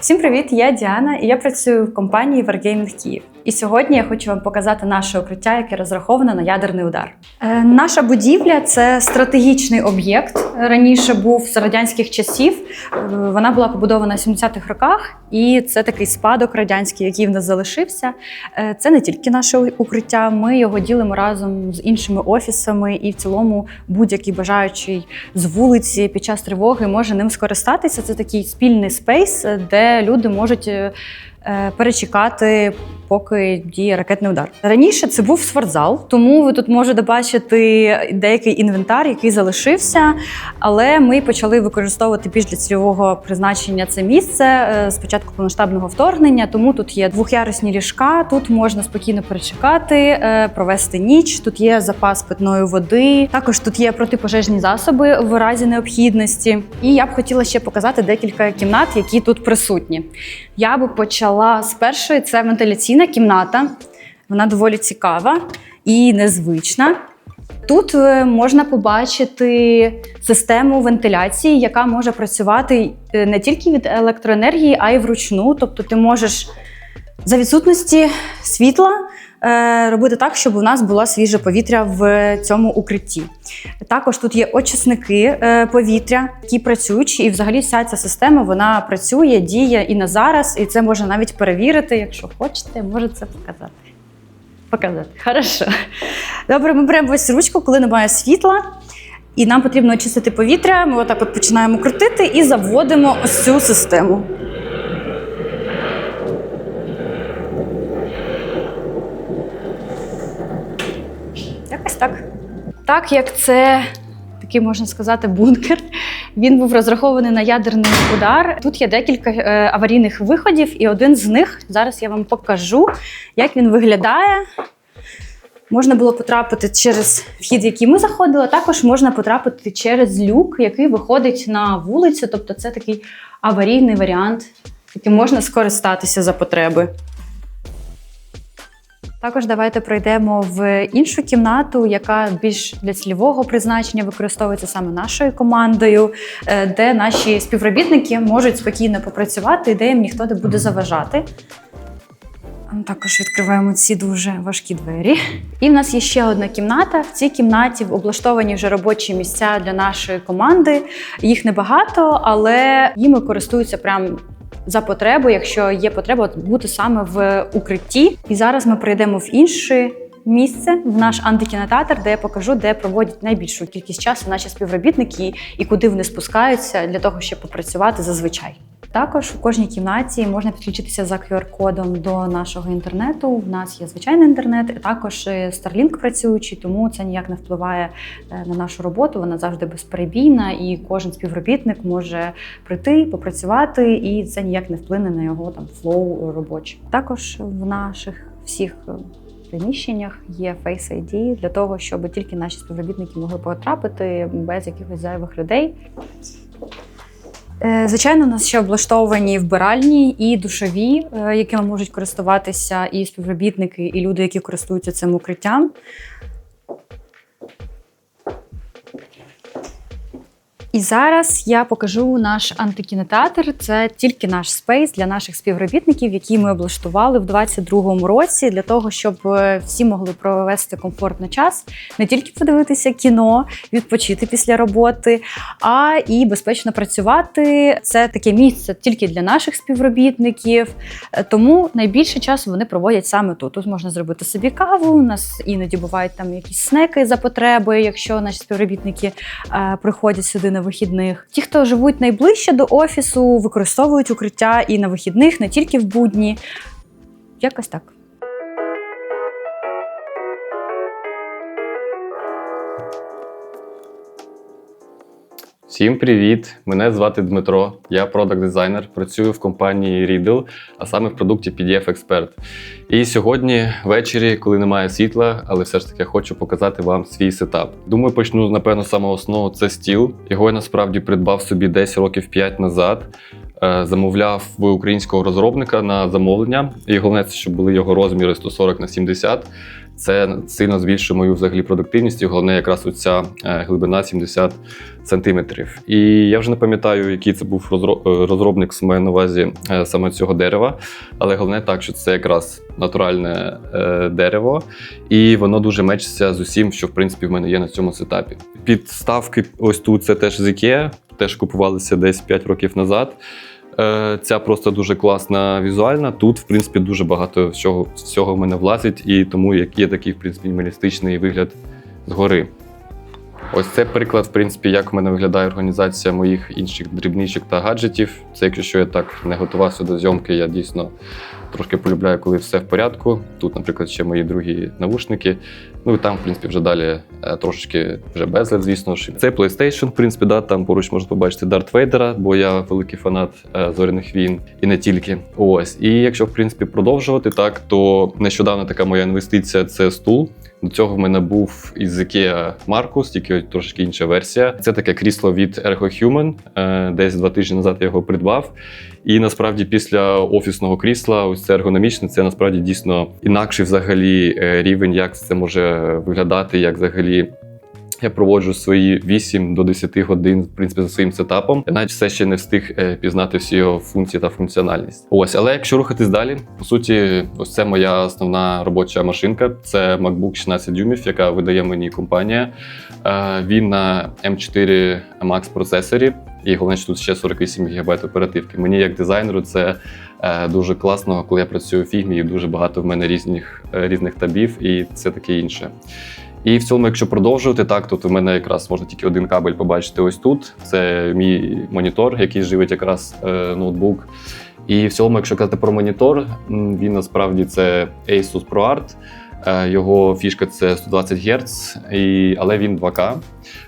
Всім привіт! Я Діана, і я працюю в компанії Wargaming Київ. І сьогодні я хочу вам показати наше укриття, яке розраховане на ядерний удар. Е, наша будівля це стратегічний об'єкт. Раніше був з радянських часів. Е, Вона була побудована в 70-х роках, і це такий спадок радянський, який в нас залишився. Е, Це не тільки наше укриття. Ми його ділимо разом з іншими офісами, і в цілому будь-який бажаючий з вулиці під час тривоги може ним скористатися. Це такий спільний спейс, е, де люди можуть. Е, е, Перечекати, поки діє ракетний удар. Раніше це був спортзал, тому ви тут можете бачити деякий інвентар, який залишився. Але ми почали використовувати більш для цільового призначення це місце е, з початку повномасштабного вторгнення. Тому тут є двохярусні ліжка. Тут можна спокійно перечекати, е, провести ніч. Тут є запас питної води. Також тут є протипожежні засоби в разі необхідності. І я б хотіла ще показати декілька кімнат, які тут присутні. Я би почала з першої. Це вентиляційна кімната. Вона доволі цікава і незвична. Тут е, можна побачити систему вентиляції, яка може працювати е, не тільки від електроенергії, а й вручну. Тобто ти можеш за відсутності світла робити так, щоб у нас було свіже повітря в цьому укритті. Також тут є очисники е, повітря, які працюють, і взагалі вся ця система вона працює, діє і на зараз, і це можна навіть перевірити. Якщо хочете, можу це показати. Показати. Хорошо. Добре, ми беремо ось ручку, коли немає світла, і нам потрібно очистити повітря. Ми отак от починаємо крутити і заводимо ось цю систему. Якось так. Так як це такий, можна сказати, бункер, він був розрахований на ядерний удар. Тут є декілька е, аварійних виходів, і один з них зараз я вам покажу, як він виглядає. Можна було потрапити через вхід, який ми заходили, також можна потрапити через люк, який виходить на вулицю. Тобто це такий аварійний варіант, яким можна скористатися за потреби. Також давайте пройдемо в іншу кімнату, яка більш для цільового призначення використовується саме нашою командою, е, де наші співробітники можуть спокійно попрацювати, де їм ніхто не буде заважати. Також відкриваємо ці дуже важкі двері. І в нас є ще одна кімната. В цій кімнаті облаштовані вже робочі місця для нашої команди. Їх небагато, але їми користуються прям за потребу, якщо є потреба бути саме в укритті. І зараз ми прийдемо в інше місце, в наш антикінотеатр, де я покажу, де проводять найбільшу кількість часу наші співробітники і куди вони спускаються для того, щоб попрацювати зазвичай. Також у кожній кімнаті можна підключитися за QR-кодом до нашого інтернету. У нас є звичайний інтернет, також е, Starlink працюючий, тому це ніяк не впливає е, на нашу роботу. Вона завжди безперебійна, і кожен співробітник може прийти, попрацювати, і це ніяк не вплине на його там флоу робочий. Також в наших всіх е, приміщеннях є Face ID для того, щоб тільки наші співробітники могли потрапити без якихось зайвих людей. Е, Звичайно, у нас ще облаштовані вбиральні і душові, е, якими можуть користуватися і співробітники, і люди, які користуються цим укриттям. І зараз я покажу наш антикінотеатр. Це тільки наш спейс для наших співробітників, які ми облаштували в 2022 році, для того, щоб е, всі могли провести комфортний час, не тільки подивитися кіно, відпочити після роботи, а і безпечно працювати. Це таке місце тільки для наших співробітників. Е, Тому найбільше часу вони проводять саме тут. Тут можна зробити собі каву. У нас іноді бувають там якісь снеки за потреби, якщо наші співробітники е, приходять сюди на вихідних. Ті, хто живуть найближче до офісу, використовують укриття і на вихідних, не тільки в будні. Якось так. Всім привіт! Мене звати Дмитро. Я продакт-дизайнер, працюю в компанії Riddle, а саме в продукті PDF Expert. І сьогодні ввечері, коли немає світла, але все ж таки хочу показати вам свій сетап. Думаю, почну напевно з самого основного це стіл. Його я насправді придбав собі десь років 5 назад. Е, Замовляв в українського розробника на замовлення. І головне, щоб були його розміри 140 на 70. Це сильно збільшує мою взагалі продуктивність. І головне, якраз оця е, глибина 70 сантиметрів. І я вже не пам'ятаю, який це був е, розробник з маю на увазі е, саме цього дерева. Але головне так, що це якраз натуральне дерево, і воно дуже мечиться з усім, що в принципі в мене є на цьому сетапі. Підставки ось тут це теж з IKEA, теж купувалися десь 5 років назад. Е, Ця просто дуже класна візуальна. Тут, в принципі, дуже багато всього, всього в мене влазить, і тому як є такий, в принципі, мінімалістичний вигляд згори. Ось це приклад, в принципі, як в мене виглядає організація моїх інших дрібничок та гаджетів. Це якщо що я так не готувався до зйомки, я дійсно трошки полюбляю, коли все в порядку. Тут, наприклад, ще мої другі навушники. Ну і там, в принципі, вже далі е, трошечки вже безлад, звісно ж. Це PlayStation, в принципі, да, там поруч можна побачити Дарт Вейдера, бо я великий фанат е, зоряних війн і не тільки. Ось. І якщо, в принципі, продовжувати так, то нещодавно така моя інвестиція це стул. До цього в мене був із IKEA Marcus, тільки трошки інша версія. Це таке крісло від Ergo Human. Е, Десь два тижні назад я його придбав. І насправді після офісного крісла, ось це ергономічне, це насправді дійсно інакший взагалі рівень, як це може виглядати, як взагалі. Я проводжу свої 8 до 10 годин, в принципі, за своїм сетапом. Я навіть все ще не встиг е, пізнати всі його функції та функціональність. Ось, але якщо рухатись далі, по суті, ось це моя основна робоча машинка. Це MacBook 16 дюймів, яка видає мені компанія. Е, Він на M4 Max процесорі. І головне, що тут ще 48 ГБ оперативки. Мені як дизайнеру це дуже класно, коли я працюю в фігмі, і дуже багато в мене різних, е, різних табів, і це таке інше. І в цілому, якщо продовжувати, так тут в мене якраз можна тільки один кабель побачити ось тут. Це мій монітор, який живить якраз е, ноутбук. І в цілому, якщо казати про монітор, він насправді це Asus ProArt. Е, Його фішка це 120 Гц, і, але він 2К.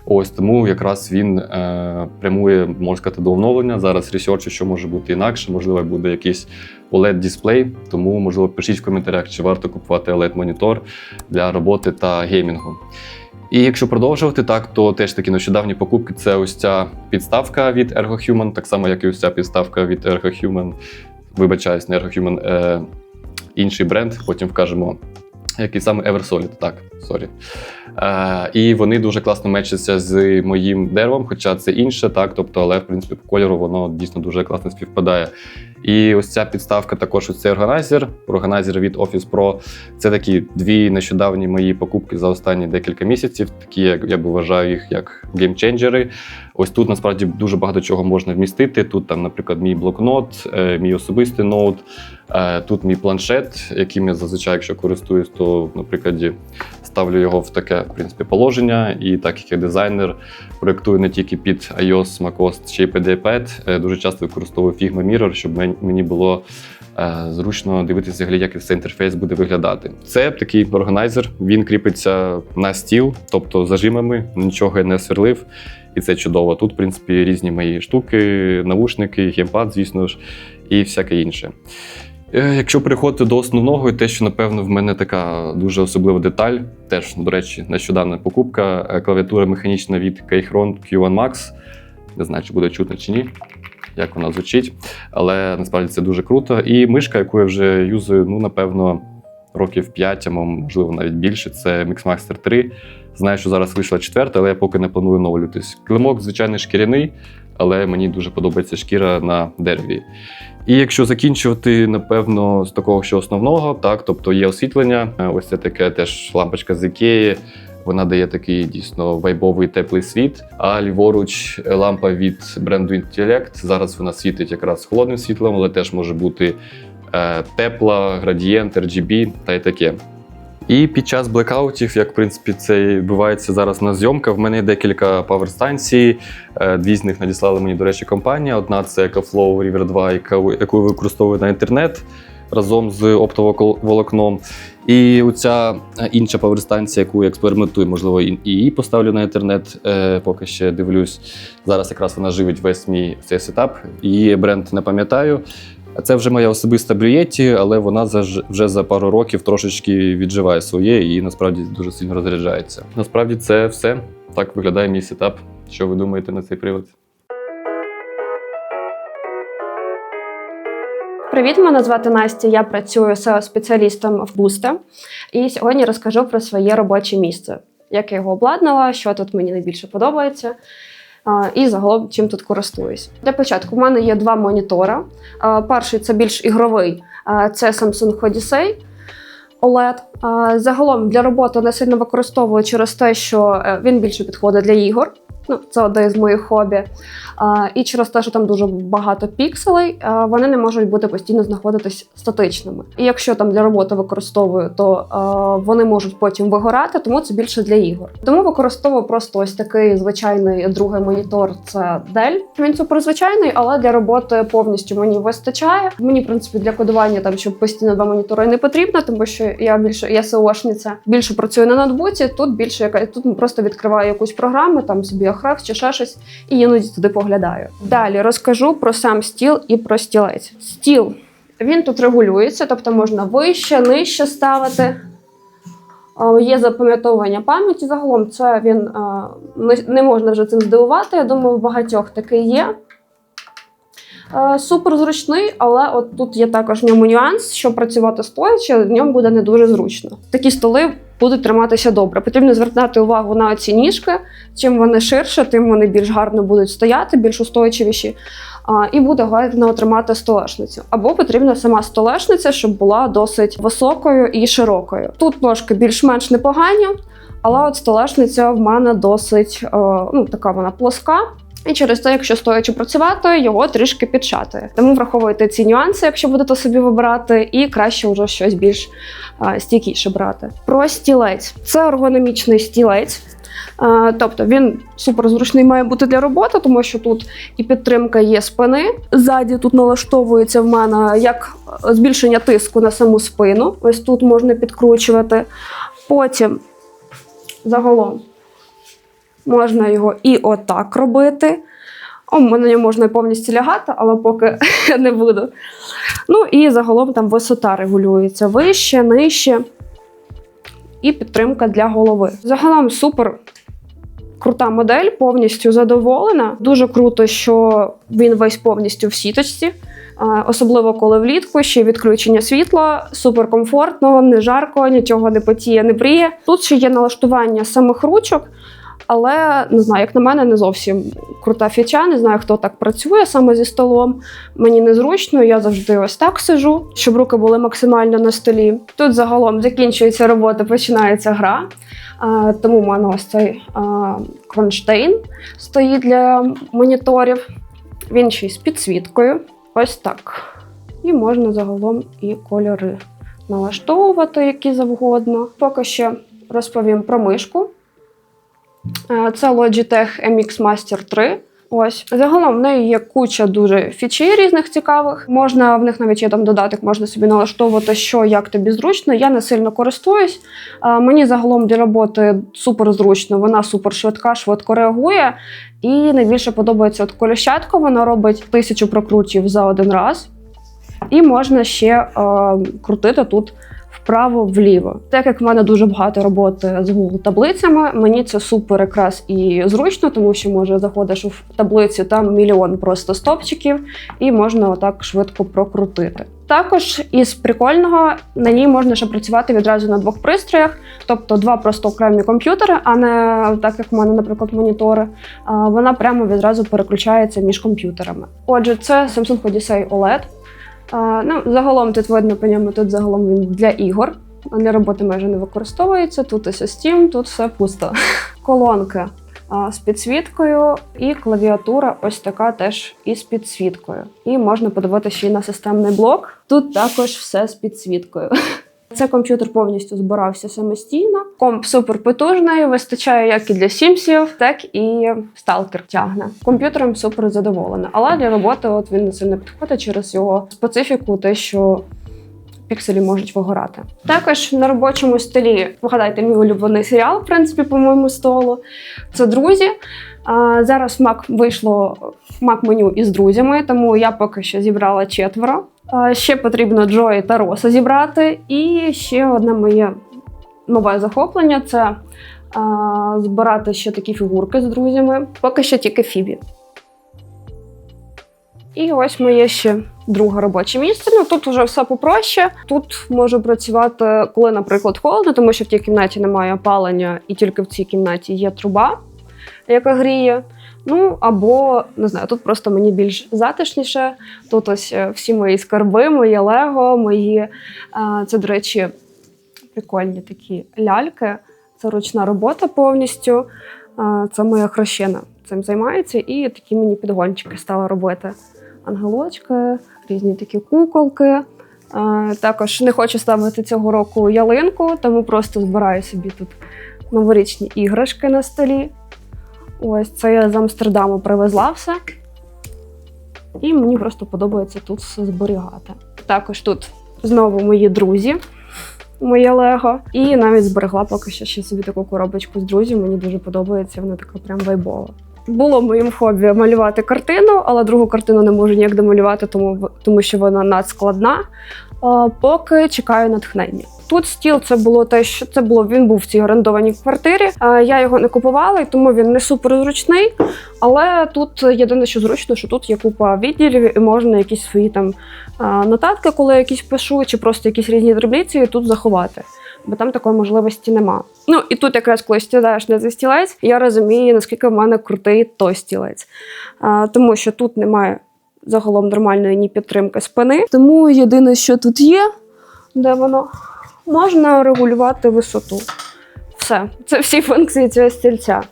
Ось тому якраз він е, прямує, можна сказати, до оновлення. Зараз ресерчу, що може бути інакше, можливо, буде якийсь oled дисплей Тому, можливо, пишіть в коментарях, чи варто купувати oled монітор для роботи та геймінгу. І якщо продовжувати так, то теж такі нещодавні покупки це ось ця підставка від Ergo Human, так само, як і ось ця підставка від Ergo Human. Вибачаюсь, не Ergo Human, е, інший бренд, потім вкажемо. Який саме Eversolid, так, сорі. Е, і вони дуже класно мечаться з моїм деревом, хоча це інше, так, тобто, але в принципі по кольору воно дійсно дуже класно співпадає. І ось ця підставка також ось цей органайзер, органайзер від Office Pro. Це такі дві нещодавні мої покупки за останні декілька місяців. Такі, як я б вважаю їх як геймченджери. Ось тут насправді дуже багато чого можна вмістити. Тут там, наприклад, мій блокнот, е, мій особистий ноут. Е, Тут мій планшет, яким я зазвичай, якщо користуюсь, то, наприклад, ставлю його в таке в принципі, положення. І так як я дизайнер проєктую не тільки під iOS, macOS, ще й iPad, е, дуже часто використовую Figma Mirror, щоб мені було зручно дивитися, як цей інтерфейс буде виглядати. Це такий органайзер, він кріпиться на стіл, тобто зажимами, нічого я не сверлив. І це чудово. Тут, в принципі, різні мої штуки, навушники, геймпад, звісно ж, і всяке інше. Е, Якщо переходити до основного, і те, що напевно в мене така дуже особлива деталь, теж, до речі, нещодавна покупка, е, клавіатура механічна від Keychron Q1 Max. Не знаю, чи буде чутно чи ні, як вона звучить, але насправді це дуже круто. І мишка, яку я вже юзую, ну, напевно, років 5, а можливо навіть більше, це Mixmaster 3. Знаю, що зараз вийшла четверта, але я поки не планую оновлюватись. Килимок, звичайно, шкіряний, але мені дуже подобається шкіра на дереві. І якщо закінчувати, напевно, з такого, що основного, так, тобто є освітлення, Е, ось це таке теж лампочка з Ікеї. Вона дає такий дійсно вайбовий теплий світ. А ліворуч е, лампа від бренду Intellect. Зараз вона світить якраз холодним світлом, але теж може бути е, тепла, градієнт, RGB та й таке. І під час блекаутів, як в принципі це відбувається зараз на зйомках, в мене є декілька паверстанцій. Е, Дві з них надіслала мені, до речі, компанія. Одна це EcoFlow River 2, яка- яку використовую на інтернет разом з оптоволокном. І оця е, інша паверстанція, яку я експериментую, можливо, і і її поставлю на інтернет, е, поки ще дивлюсь. Зараз якраз вона живить весь мій цей сетап. Її бренд не пам'ятаю. А Це вже моя особиста брюєті, але вона вже за пару років трошечки відживає своє і насправді дуже сильно розряджається. Насправді це все. Так виглядає мій сетап. Що ви думаєте на цей привод? Привіт, мене звати Настя. Я працюю SEO-спеціалістом в Boost. І сьогодні розкажу про своє робоче місце, як я його обладнала, що тут мені найбільше подобається. І загалом чим тут користуюсь. Для початку в мене є два монітори. Перший це більш ігровий, це Samsung Odyssey OLED. Загалом для роботи не сильно використовую через те, що е, він більше підходить для ігор. Ну, це одне з моїх хобі. А, і через те, що там дуже багато пікселей, а, вони не можуть бути постійно знаходитись статичними. І якщо там для роботи використовую, то а, вони можуть потім вигорати, тому це більше для ігор. Тому використовую просто ось такий звичайний другий монітор. Це Dell. Він суперзвичайний, але для роботи повністю мені вистачає. Мені, в принципі, для кодування там, щоб постійно два монітори не потрібно, тому що я більше я СОшниця, більше працюю на ноутбуці. Тут більше яка тут просто відкриваю якусь програму, там собі Ahrefs чи ще щось, і іноді туди поглядаю. Далі розкажу про сам стіл і про стілець. Стіл він тут регулюється, тобто можна вище, нижче ставити. Е, Є запам'ятовування пам'яті. Загалом це він е, не можна вже цим здивувати. Я думаю, в багатьох таки є. Е, Супер зручний, але от тут є також в ньому нюанс, що працювати стоячи, в ньому буде не дуже зручно. Такі столи будуть триматися добре. Потрібно звертати увагу на ці ніжки. Чим вони ширше, тим вони більш гарно будуть стояти, більш устойчивіші. І буде гарно тримати столешницю. Або потрібна сама столешниця, щоб була досить високою і широкою. Тут ножки більш-менш непогані, але от столешниця в мене досить е, ну, така вона плоска. І через те, якщо стоячи працювати, його трішки підшатує. Тому враховуйте ці нюанси, якщо будете собі вибирати, і краще вже щось більш а, стійкіше брати. Про стілець це ергономічний стілець. Тобто він суперзручний має бути для роботи, тому що тут і підтримка є спини. Ззаді тут налаштовується в мене як збільшення тиску на саму спину. Ось тут можна підкручувати. Потім загалом можна його і отак робити. О, на ньому можна і повністю лягати, але поки не буду. Ну і загалом там висота регулюється вище, нижче. І підтримка для голови. Загалом супер крута модель, повністю задоволена. Дуже круто, що він весь повністю в сіточці. Особливо коли влітку, ще відключення світла, супер комфортно, не жарко, нічого не потіє, не бріє. Тут ще є налаштування самих ручок, але не знаю, як на мене, не зовсім крута фіча. Не знаю, хто так працює саме зі столом. Мені незручно, я завжди ось так сижу, щоб руки були максимально на столі. Тут загалом закінчується робота, починається гра. А, тому в мене ось цей а, кронштейн стоїть для моніторів. Він ще й з підсвіткою. Ось так. І можна загалом і кольори налаштовувати, які завгодно. Поки що розповім про мишку. Е, Це Logitech MX Master 3. Ось загалом в неї є куча дуже фічей різних цікавих. Можна в них навіть є там додаток, можна собі налаштовувати, що як тобі зручно. Я не сильно користуюсь. Е, Мені загалом для роботи супер зручно. Вона супер швидка, швидко реагує. І найбільше подобається от коліщатка. Вона робить тисячу прокрутів за один раз. І можна ще е, крутити тут вправо-вліво. Так як в мене дуже багато роботи з Google таблицями, мені це супер якраз і зручно, тому що може заходиш у таблицю, там мільйон просто стопчиків, і можна отак швидко прокрутити. Також із прикольного на ній можна ще працювати відразу на двох пристроях, тобто два просто окремі комп'ютери, а не так як в мене, наприклад, монітори. Вона прямо відразу переключається між комп'ютерами. Отже, це Samsung Odyssey OLED. Ну, загалом тут видно по ньому, тут загалом він для ігор. Для роботи майже не використовується. Тут ось Steam, тут все пусто. Колонки з підсвіткою, і клавіатура ось така теж із підсвіткою. І можна подивитися ще й на системний блок. Тут також все з підсвіткою. Це комп'ютер повністю збирався самостійно. Комп супер потужний, вистачає як і для сімсів, так і сталкер тягне. Комп'ютером супер задоволена. Але для роботи от він не сильно підходить через його специфіку, те, що пікселі можуть вигорати. Також на робочому столі вгадайте мій улюблений серіал, в принципі, по моєму столу. Це друзі. А, зараз в Mac вийшло Mac меню із друзями, тому я поки що зібрала четверо. Ще потрібно Джої та Роса зібрати. І ще одне моє нове захоплення це збирати ще такі фігурки з друзями. Поки що тільки Фібі. І ось моє ще друге робоче місце. Ну тут вже все попроще. Тут можу працювати, коли, наприклад, холодно, тому що в тій кімнаті немає опалення, і тільки в цій кімнаті є труба, яка гріє. Ну або не знаю, тут просто мені більш затишніше. Тут ось е, всі мої скарби, моє лего, мої е, це, до речі, прикольні такі ляльки. Це ручна робота повністю. Е, Це моя хрещена цим займається, і такі мені підгончики стала робити. Ангелочки, різні такі куколки. Також не хочу ставити цього року ялинку, тому просто збираю собі тут новорічні іграшки на столі. Ось це я з Амстердаму привезла все. І мені просто подобається тут все зберігати. Також тут знову мої друзі, моє Лего. І навіть зберегла поки що ще собі таку коробочку з друзів. Мені дуже подобається, вона така прям вайбова. Було моїм хобі малювати картину, але другу картину не можу ніяк домалювати, тому, тому що вона надскладна. Поки чекаю натхнення. Тут стіл це було те, що це було. Він був в цій орендованій квартирі. Я його не купувала, і тому він не супер зручний. Але тут єдине, що зручно, що тут є купа відділів, і можна якісь свої там нотатки, коли якісь пишу, чи просто якісь різні дрібниці тут заховати. Бо там такої можливості нема. Ну і тут, якраз коли сідаєш на цей стілець, я розумію, наскільки в мене крутий той стілець. А, тому що тут немає загалом нормальної ні підтримки спини. Тому єдине, що тут є, де воно, можна регулювати висоту. Все, це всі функції цього стільця.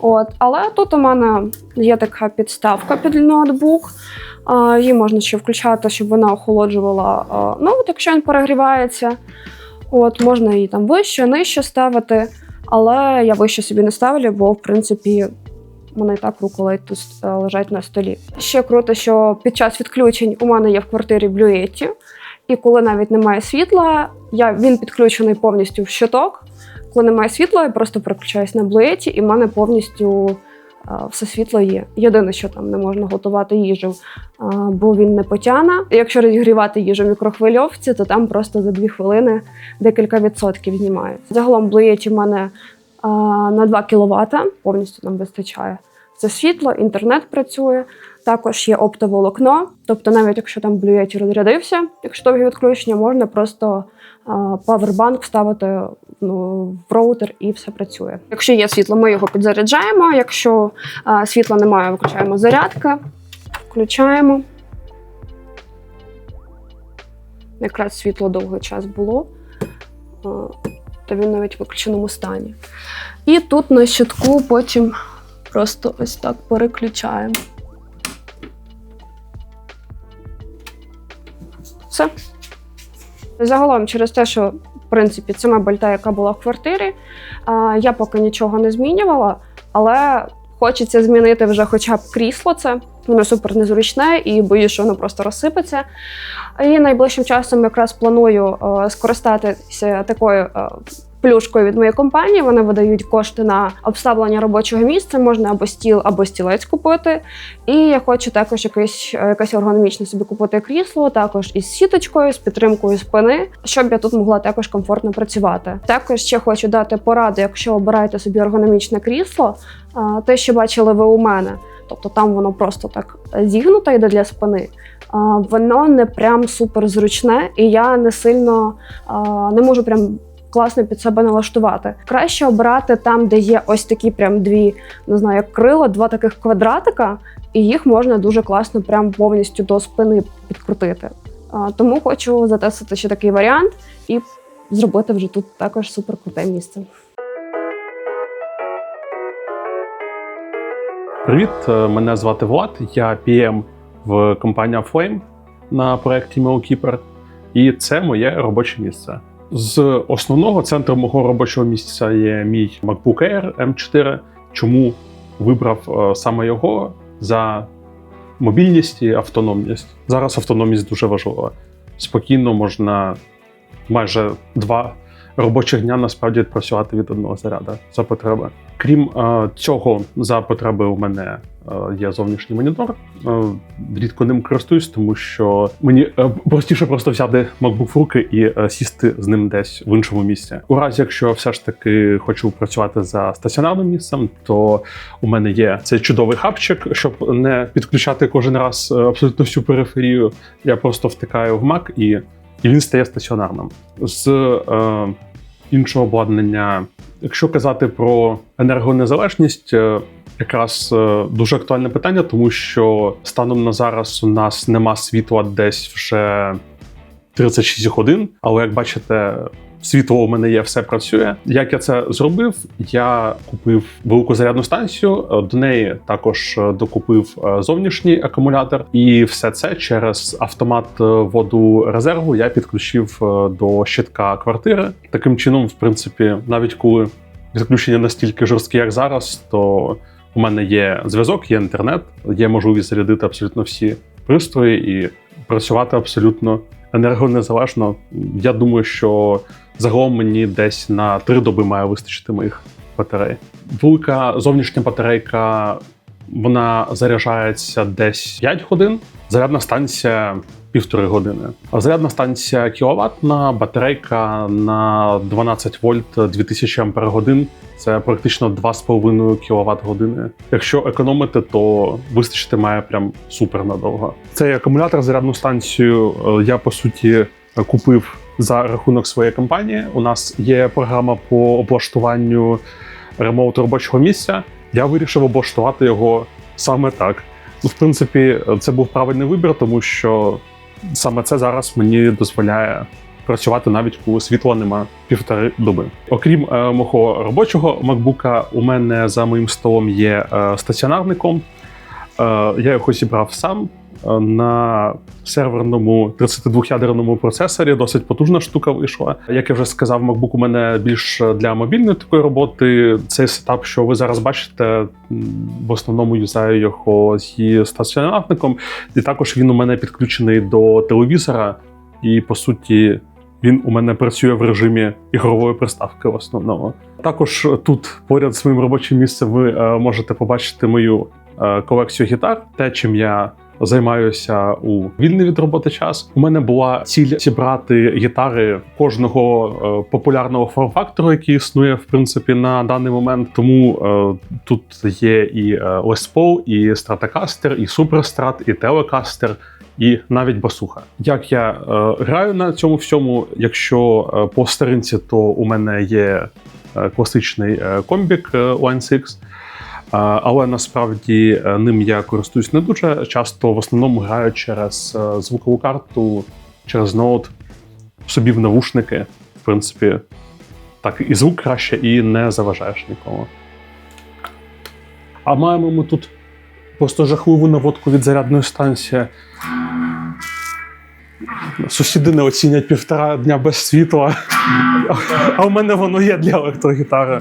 От, але тут у мене є така підставка під ноутбук. Її можна ще включати, щоб вона охолоджувала ноут, якщо він перегрівається. От, можна її там вище, нижче ставити, але я вище собі не ставлю, бо в принципі мене і так руколейт тут е, лежать на столі. Ще круто, що під час відключень у мене є в квартирі блюєті, і коли навіть немає світла, я, він підключений повністю в щиток. Коли немає світла, я просто переключаюсь на блюєті, і в мене повністю все світло є. Єдине, що там не можна готувати їжу, бо він не потяне. Якщо розігрівати їжу в мікрохвильовці, то там просто за дві хвилини декілька відсотків знімає. Загалом блюєті в мене на 2 кВт, повністю нам вистачає. Це світло, інтернет працює. Також є оптоволокно. Тобто, навіть якщо там блюєті розрядився, якщо довгі відключення, можна просто павербанк вставити в роутер і все працює. Якщо є світло, ми його підзаряджаємо. Якщо а, світла немає, виключаємо зарядки, включаємо. Якраз світло довгий час було, а, то він навіть в виключеному стані. І тут на щитку потім просто ось так переключаємо. Все. Загалом, через те, що принципі це мебель та, яка була в квартирі, я поки нічого не змінювала, але хочеться змінити вже хоча б крісло це. Воно супер незручне і боюсь, що воно просто розсипеться. І найближчим часом якраз планую е, скористатися такою е, плюшкою від моєї компанії. Вони видають кошти на обставлення робочого місця. Можна або стіл, або стілець купити. І я хочу також якесь, е, якесь ергономічне собі купити крісло, також із сіточкою, з підтримкою спини, щоб я тут могла також комфортно працювати. Також ще хочу дати пораду, якщо обираєте собі ергономічне крісло, те, що бачили ви у мене. Тобто там воно просто так зігнуто йде для спини. Воно не прям супер зручне, і я не сильно не можу прям класно під себе налаштувати. Краще обрати там, де є ось такі прям дві, не знаю, як крила, два таких квадратика, і їх можна дуже класно прям повністю до спини підкрутити. Тому хочу затестити ще такий варіант і зробити вже тут також супер круте місце. Привіт, е, мене звати Влад. Я PM в компанії Flame на проєкті MealKeeper. І це моє робоче місце. З основного центру мого робочого місця є мій MacBook Air M4. Чому вибрав е, саме його за мобільність і автономність? Зараз автономність дуже важлива. Спокійно можна майже два робочих дня насправді відпрацювати від одного заряду за потреби. Крім е, цього, за потреби у мене е, є зовнішній монітор. Е, рідко ним користуюсь, тому що мені е, простіше просто взяти MacBook в руки і е, сісти з ним десь в іншому місці. У разі, якщо все ж таки хочу працювати за стаціонарним місцем, то у мене є цей чудовий хабчик, щоб не підключати кожен раз е, абсолютно всю периферію. Я просто втикаю в Mac і, і він стає стаціонарним. З е, іншого обладнання, якщо казати про енергонезалежність, е, якраз е, дуже актуальне питання, тому що станом на зараз у нас нема світла десь вже 36 годин. Але як бачите, світло у мене є, все працює. Як я це зробив? Я купив велику зарядну станцію. До неї також е, докупив е, зовнішній акумулятор, і все це через автомат е, воду резерву я підключив до щитка квартири. Таким чином, в принципі, навіть коли відключення настільки жорстке, як зараз, то у мене є зв'язок, є інтернет, є можливість зарядити абсолютно всі пристрої і працювати абсолютно енергонезалежно. Я думаю, що загалом мені десь на три доби має вистачити моїх батарей. Велика зовнішня батарейка вона заряджається десь 5 годин, зарядна станція півтори години. А зарядна станція кіловатна, батарейка на 12 вольт 2000 ампер годин. Це практично 2,5 кВт години. Якщо економити, то вистачити має прям супер надовго. Цей акумулятор, зарядну станцію е, я по суті купив за рахунок своєї компанії. У нас є програма по облаштуванню ремоуту робочого місця. Я вирішив облаштувати його саме так. Ну, в принципі, це був правильний вибір, тому що саме це зараз мені дозволяє працювати навіть коли світла нема півтори доби. Окрім е, мого робочого макбука, у мене за моїм столом є е, стаціонарний комп. Е, я його зібрав сам на серверному 32-ядерному процесорі. Досить потужна штука вийшла. Як я вже сказав, MacBook у мене більш для мобільної такої роботи. Цей сетап, що ви зараз бачите, в основному юзаю його зі стаціонарником, і також він у мене підключений до телевізора, і по суті. Він у мене працює в режимі ігрової приставки в основному. Також тут поряд з моїм робочим місцем ви е, можете побачити мою е, колекцію гітар, те, чим я займаюся у вільний від роботи час. У мене була ціль зібрати гітари кожного е, популярного форм-фактору, який існує в принципі на даний момент. Тому е, тут є і е, Les Paul, і Stratocaster, і Superstrat, і Telecaster, і навіть басуха. Як я е, граю на цьому всьому, якщо е, по старинці, то у мене є е, класичний е, комбік е, Line 6, е, але насправді е, ним я користуюсь не дуже часто. В основному граю через е, звукову карту, через ноут, собі в навушники. В принципі, так і звук краще, і не заважаєш нікому. А маємо ми тут просто жахливу наводку від зарядної станції. Сусіди не оцінять півтора дня без світла. А у мене воно є для електрогітари.